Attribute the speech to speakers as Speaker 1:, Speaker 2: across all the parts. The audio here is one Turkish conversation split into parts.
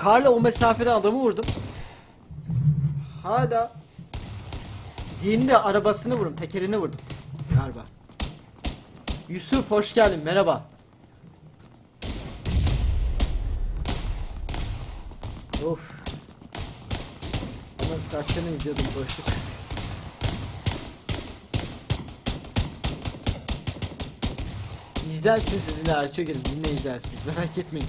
Speaker 1: karla o mesafeden adamı vurdum. Hala Diğerini de arabasını vurdum, tekerini vurdum. Galiba. Yusuf hoş geldin, merhaba. Of. Ama saçlarını izliyordum boşluk. İzlersiniz sizinle Arço gelin, yine izlersiniz merak etmeyin.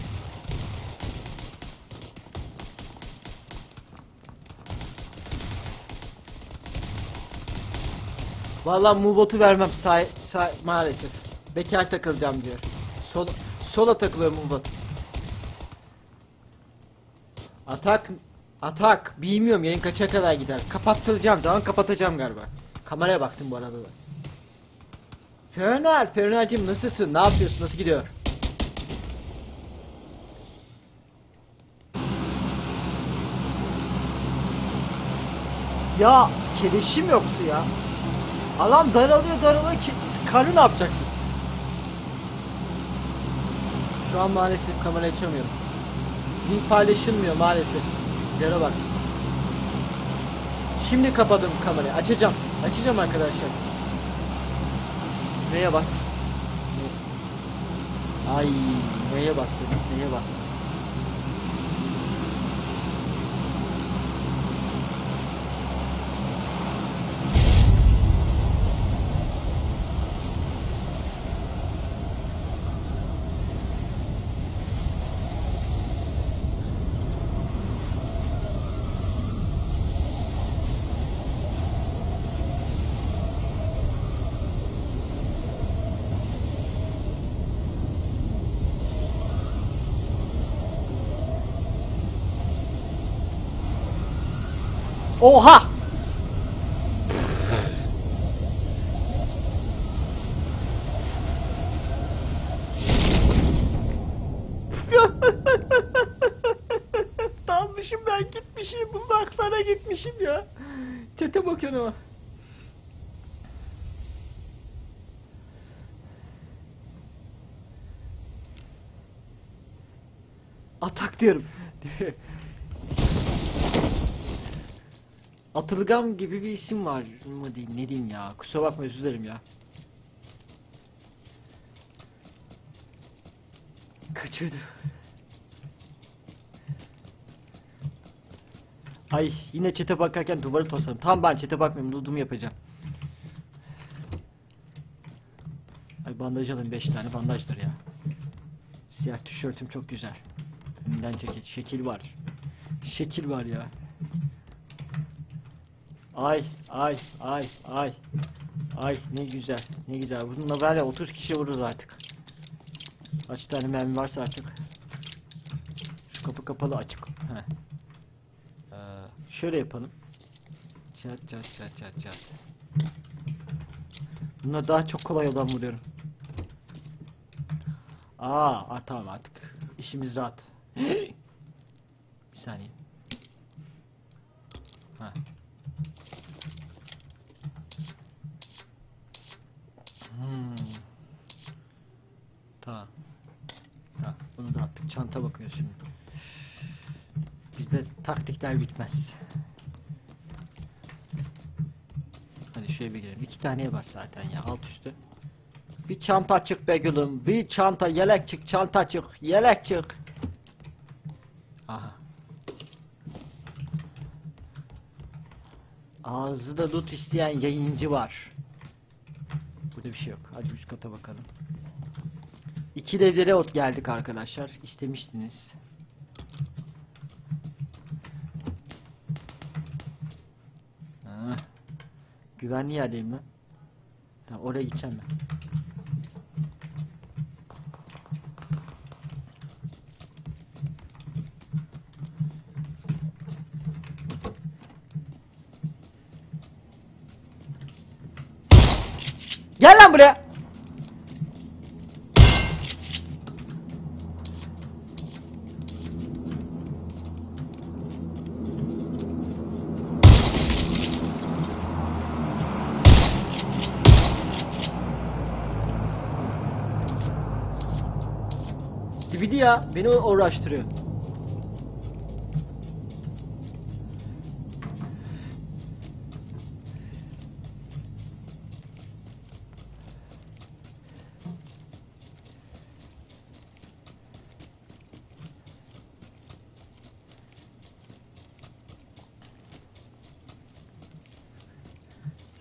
Speaker 1: Vallahi Mubot'u vermem say, say, maalesef. Bekar takılacağım diyor. Sol, sola takılıyor Mubot. Atak atak bilmiyorum yayın kaça kadar gider. Kapattıracağım zaman kapatacağım galiba. Kameraya baktım bu arada da. Fener, Fener'cim nasılsın? Ne yapıyorsun? Nasıl gidiyor? Ya keleşim yoktu ya. Alan daralıyor daralıyor karı ne yapacaksın? Şu an maalesef kamera açamıyorum. Link paylaşılmıyor maalesef. Zero bak. Şimdi kapadım kamerayı. Açacağım. Açacağım arkadaşlar. Neye bas? Ay neye bas dedim. Neye bas? Oha! Dalmışım ben gitmişim uzaklara gitmişim ya. Çete bakıyorum ama. Atak diyorum. Atılgam gibi bir isim var mı diyeyim ne diyeyim ya kusura bakma özür dilerim ya. Kaçırdı. Ay yine çete bakarken duvarı tosladım. Tam ben çete bakmıyorum nudumu yapacağım. Ay bandaj alayım 5 tane bandajdır ya. Siyah tişörtüm çok güzel. Önden ceket şekil var. Şekil var ya. Ay ay ay ay. Ay ne güzel ne güzel. Bununla var ya 30 kişi vururuz artık. Kaç tane mermi varsa artık. Şu kapı kapalı açık. Heh. Ee, şöyle yapalım. Çat çat çat çat çat. Bununla daha çok kolay yoldan vuruyorum. Aa, aa tamam artık. İşimiz rahat. Bir saniye. Ha. Hmm. Tamam. Ha, bunu da attık. Çanta bakıyoruz şimdi. Bizde taktikler bitmez. Hadi şöyle bir girelim. İki taneye bas zaten ya alt üstü. Bir çanta çık be gülüm. Bir çanta yelek çık çanta çık yelek çık. Aha. Ağzı da dut isteyen yayıncı var. Burada bir şey yok. Hadi üst kata bakalım. İki devlere ot geldik arkadaşlar. İstemiştiniz. Ha. Güvenli yerdeyim lan. Tamam, oraya gideceğim ben. Gel lan buraya. kedi ya. Beni uğraştırıyor.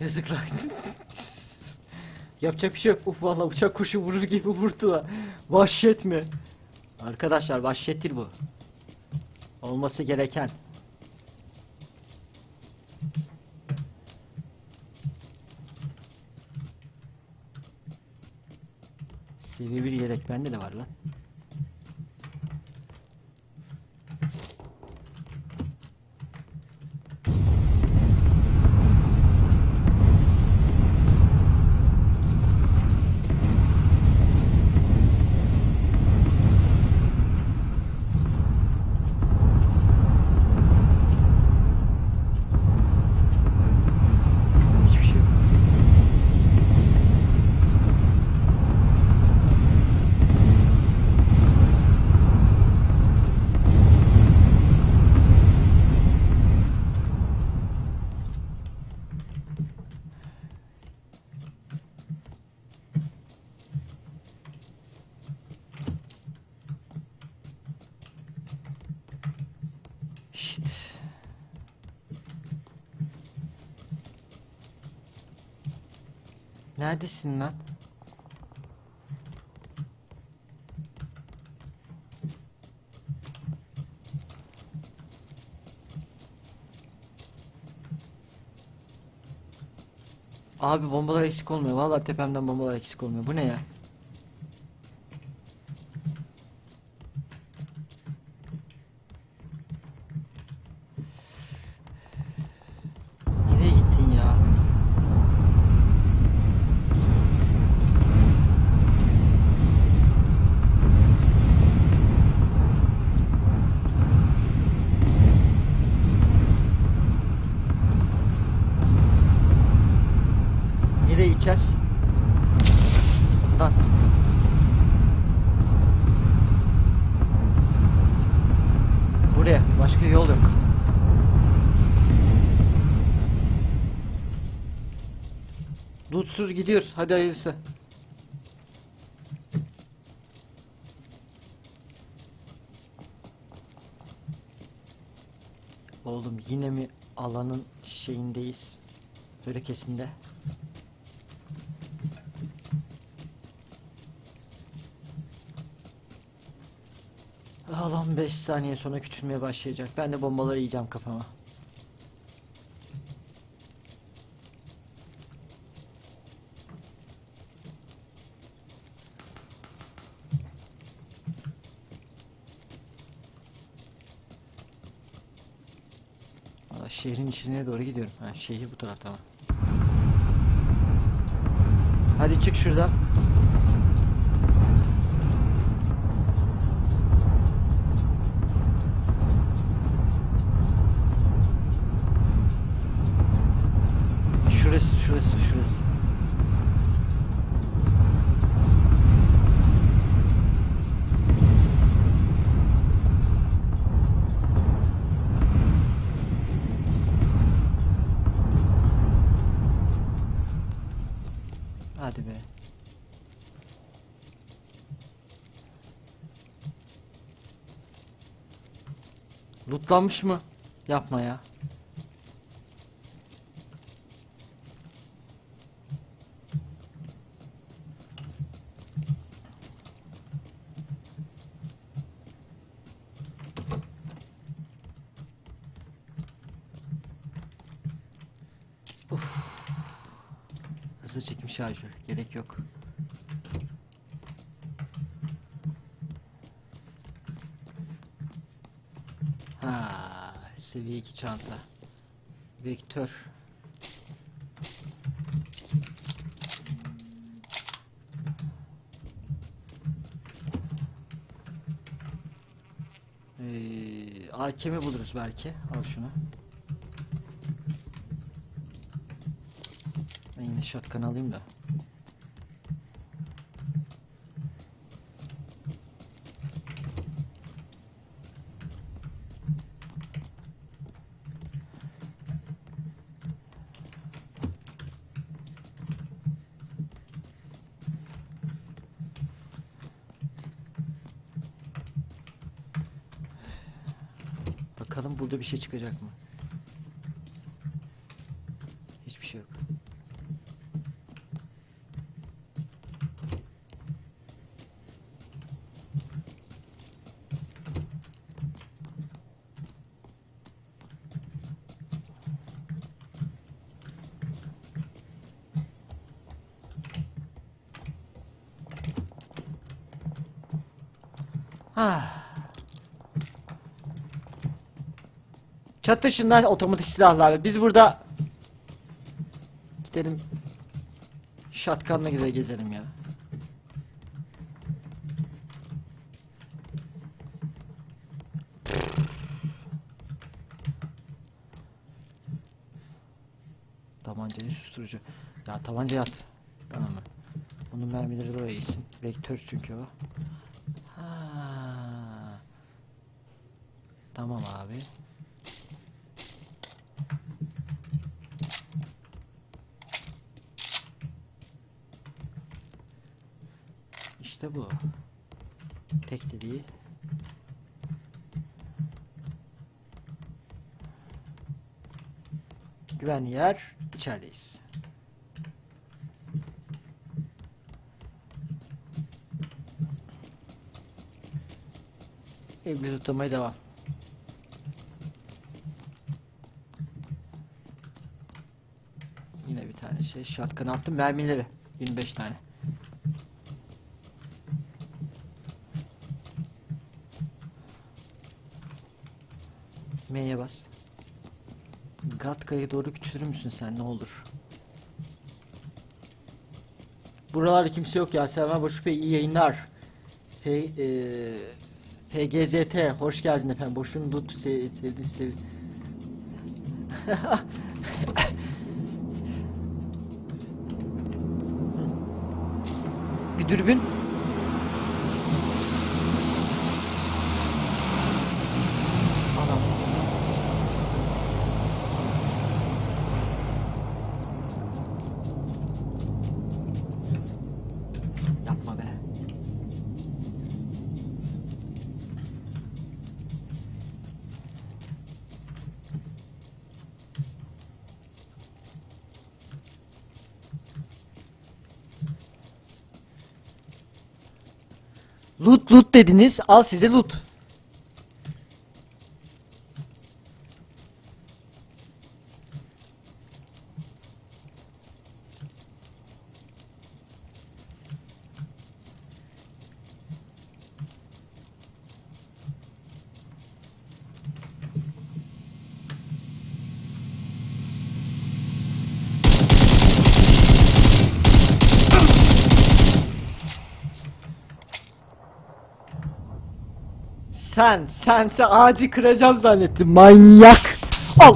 Speaker 1: Yazıklar. Yapacak bir şey yok. Uf valla uçak kuşu vurur gibi vurdu ha. Vahşet mi? Arkadaşlar vahşettir bu. Olması gereken. Seviye bir yelek bende de var lan. Şşt. Neredesin lan? Abi bombalar eksik olmuyor. Vallahi tepemden bombalar eksik olmuyor. Bu ne ya? Gideceğiz? Lan. Buraya. Başka yol yok. Lootsuz gidiyoruz. Hadi hayırlısı. Oğlum yine mi alanın şeyindeyiz? Börekesinde. Alan 5 saniye sonra küçülmeye başlayacak. Ben de bombaları yiyeceğim kafama. Valla şehrin içine doğru gidiyorum. Ha, şehir bu tarafta ama. Hadi çık şuradan. Şurası, şurası. Hadi be. Lootlanmış mı? Yapma ya. Hızlı çekim şarjör. Gerek yok. Ha, seviye 2 çanta. Vektör. Ee, AKM buluruz belki. Al şunu. Yine shotgun alayım da. Bakalım burada bir şey çıkacak mı? Hiçbir şey yok. Ah. Çatışınlar otomatik silahlarla. Biz burada gidelim. Shotgun'la güzel gezelim ya. Tabancayı susturucu. Ya tabanca at. Tamam mı? Bunun mermileri de o iyisin. Vektör çünkü o. Ha. Tamam abi. İşte bu. Tek de değil. Güvenli yer içerideyiz. Evli tutmaya devam. Yine bir tane şey shotgun attım mermileri 25 tane. M'ye bas. Gatka'ya doğru küçülür müsün sen ne olur? Buralarda kimse yok ya. Selman Boşuk Bey iyi yayınlar. P, e, PGZT hoş geldin efendim. Boşun tut sev, sevdi sev. dürbün. Loot loot dediniz. Al size loot. Sen, sen, sen ağacı kıracağım zannettim. Manyak. Al.